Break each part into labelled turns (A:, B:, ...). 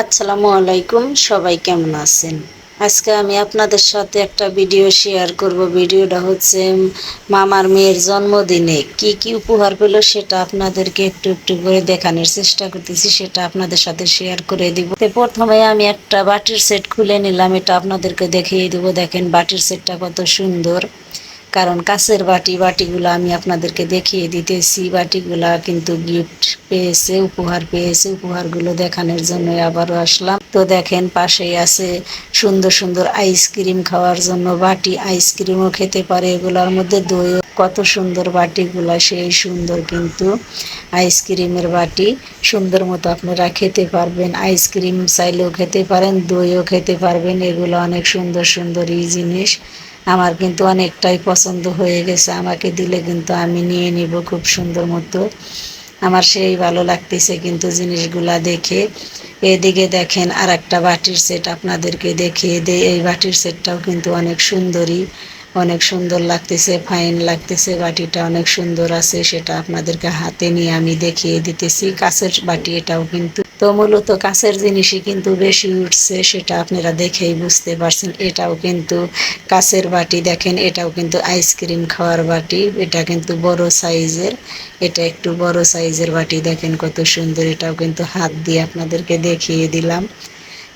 A: আসসালামু আলাইকুম সবাই কেমন আছেন? আজকে আমি আপনাদের সাথে একটা ভিডিও শেয়ার করব। ভিডিওটা হচ্ছে মামার মেয়ের জন্মদিনে কি কি উপহার পেল সেটা আপনাদেরকে একটু একটু করে দেখানোর চেষ্টা করতেছি, সেটা আপনাদের সাথে শেয়ার করে দিব। প্রথমে আমি একটা বাটির সেট খুলে নিলাম, এটা আপনাদেরকে দেখিয়ে দিব। দেখেন বাটির সেটটা কত সুন্দর। কারণ কাছের বাটি, বাটিগুলো আমি আপনাদেরকে দেখিয়ে দিতেছি। বাটিগুলা কিন্তু গিফট পেয়েছে, উপহার পেয়েছে। উপহারগুলো দেখানোর জন্য আবারও আসলাম। তো দেখেন পাশেই আছে সুন্দর সুন্দর আইসক্রিম খাওয়ার জন্য বাটি। আইসক্রিমও খেতে পারে এগুলোর মধ্যে দই কত সুন্দর বাটিগুলা, সেই সুন্দর কিন্তু আইসক্রিমের বাটি। সুন্দর মতো আপনারা খেতে পারবেন। আইসক্রিম চাইলেও খেতে পারেন, দইও খেতে পারবেন। এগুলো অনেক সুন্দর সুন্দর এই জিনিস। আমার কিন্তু অনেকটাই পছন্দ হয়ে গেছে। আমাকে দিলে কিন্তু আমি নিয়ে নিব খুব সুন্দর মতো। আমার সেই ভালো লাগতেছে কিন্তু জিনিসগুলা দেখে। এদিকে দেখেন আর একটা বাটির সেট আপনাদেরকে দেখিয়ে দেয় এই বাটির সেটটাও কিন্তু অনেক সুন্দরী। অনেক সুন্দর লাগতেছে ফাইন লাগতেছে, বাটিটা অনেক সুন্দর আছে, সেটা আপনাদেরকে হাতে নিয়ে আমি দেখিয়ে দিতেছি। কাছের বাটি এটাও কিন্তু, তো মূলত কাছের জিনিসই কিন্তু বেশি উঠছে, সেটা আপনারা দেখেই বুঝতে পারছেন। এটাও কিন্তু কাছের বাটি, দেখেন, এটাও কিন্তু আইসক্রিম খাওয়ার বাটি, এটা কিন্তু বড় সাইজের, এটা একটু বড় সাইজের বাটি, দেখেন কত সুন্দর, এটাও কিন্তু হাত দিয়ে আপনাদেরকে দেখিয়ে দিলাম।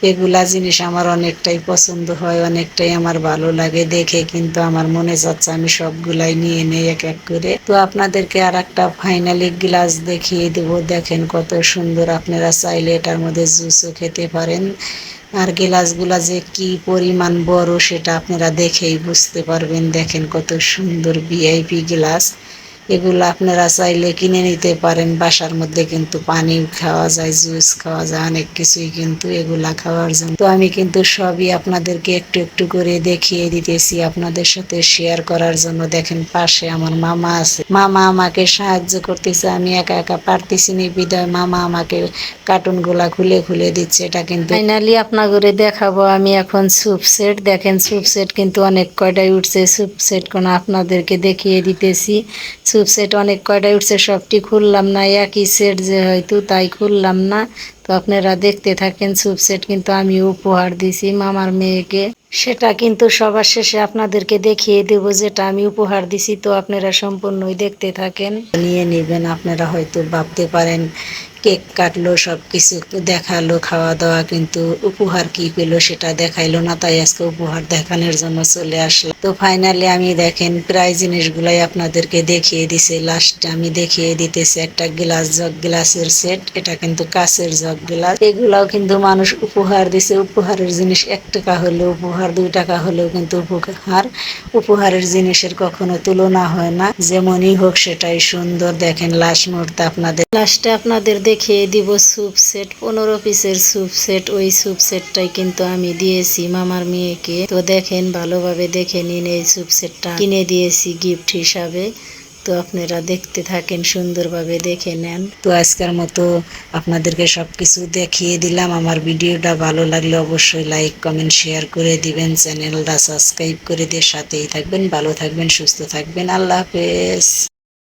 A: এগুলা জিনিস আমার অনেকটাই পছন্দ হয়, অনেকটাই আমার ভালো লাগে দেখে, কিন্তু আমার মনে যাচ্ছে আমি সবগুলাই নিয়ে নেই এক এক করে। তো আপনাদেরকে আর একটা ফাইনালি গ্লাস দেখিয়ে দেব। দেখেন কত সুন্দর আপনারা চাইলে এটার মধ্যে জুসও খেতে পারেন। আর গ্লাসগুলা যে কি পরিমাণ বড় সেটা আপনারা দেখেই বুঝতে পারবেন। দেখেন কত সুন্দর ভিআইপি গ্লাস এগুলো আপনারা চাইলে কিনে নিতে পারেন। বাসার মধ্যে কিন্তু পানি খাওয়া যায়, জুস খাওয়া যায়, অনেক কিছুই কিন্তু এগুলা খাওয়ার জন্য। তো আমি কিন্তু সবই আপনাদেরকে একটু একটু করে দেখিয়ে দিতেছি আপনাদের সাথে শেয়ার করার জন্য। দেখেন পাশে আমার মামা আছে। মামা আমাকে সাহায্য করতেছে, আমি একা একা পারতেছি নি, বিদায়। মামা আমাকে কার্টুনগুলা খুলে খুলে দিচ্ছে, এটা কিন্তু ফাইনালি আপনাদের দেখাবো, আমি এখন স্যুপ সেট দেখেন স্যুপ সেট কিন্তু অনেক কয়টাই উঠছে স্যুপ সেট কোন আপনাদেরকে দেখিয়ে দিতেছি। স্যুপ সেট অনেক কয়টাই উঠছে সবটি খুললাম না, একই সেট যে হয়তো তাই খুললাম না। তো আপনারা দেখতে থাকেন স্যুপ সেট কিন্তু আমি উপহার দিছি মামার মেয়েকে। সেটা কিন্তু সবার শেষে আপনাদেরকে দেখিয়ে দেব যেটা আমি উপহার দিছি, তো আপনারা সম্পূর্ণই দেখতে থাকেন। নিয়ে নেবেন, আপনারা হয়তো ভাবতে পারেন কেক কাটলো সব কিছু দেখাল খাওয়া দাওয়া কিন্তু উপহার কি পেল সেটা দেখাইলো না, তাই আজকে উপহার দেখানোর জন্য চলে আসলাম। তো ফাইনালি আমি দেখেন প্রায় জিনিসগুলাই আপনাদেরকে দেখিয়ে দিছে। লাস্টে আমি দেখিয়ে দিতেছি একটা গ্লাস জগ গ্লাসের সেট এটা কিন্তু কাছের জগ গ্লাস এগুলাও কিন্তু মানুষ উপহার দিছে। উপহারের জিনিস এক টাকা হলেও, উপহার দুই টাকা হলেও কিন্তু উপহার। উপহারের জিনিসের কখনো তুলনা হয় না। যেমনই হোক সেটাই সুন্দর। দেখেন লাস্ট মুহূর্তে আপনাদের লাস্টে আপনাদের দেখিয়ে দিব স্যুপ সেট পনেরো পিসের স্যুপ সেট ওই স্যুপ সেটটাই কিন্তু আমি দিয়েছি মামার মেয়েকে। তো দেখেন, ভালোভাবে দেখে নিন এই স্যুপ সেটটা কিনে দিয়েছি গিফট হিসাবে। তো আপনারা দেখতে থাকেন, সুন্দরভাবে দেখে নেন। তো আজকের মতো আপনাদেরকে সবকিছু দেখিয়ে দিলাম। আমার ভিডিওটা ভালো লাগলে অবশ্যই লাইক কমেন্ট শেয়ার করে দিবেন। চ্যানেলটা সাবস্ক্রাইব করে দিয়ে সাথেই থাকবেন। ভালো থাকবেন, সুস্থ থাকবেন। আল্লাহ হাফেজ।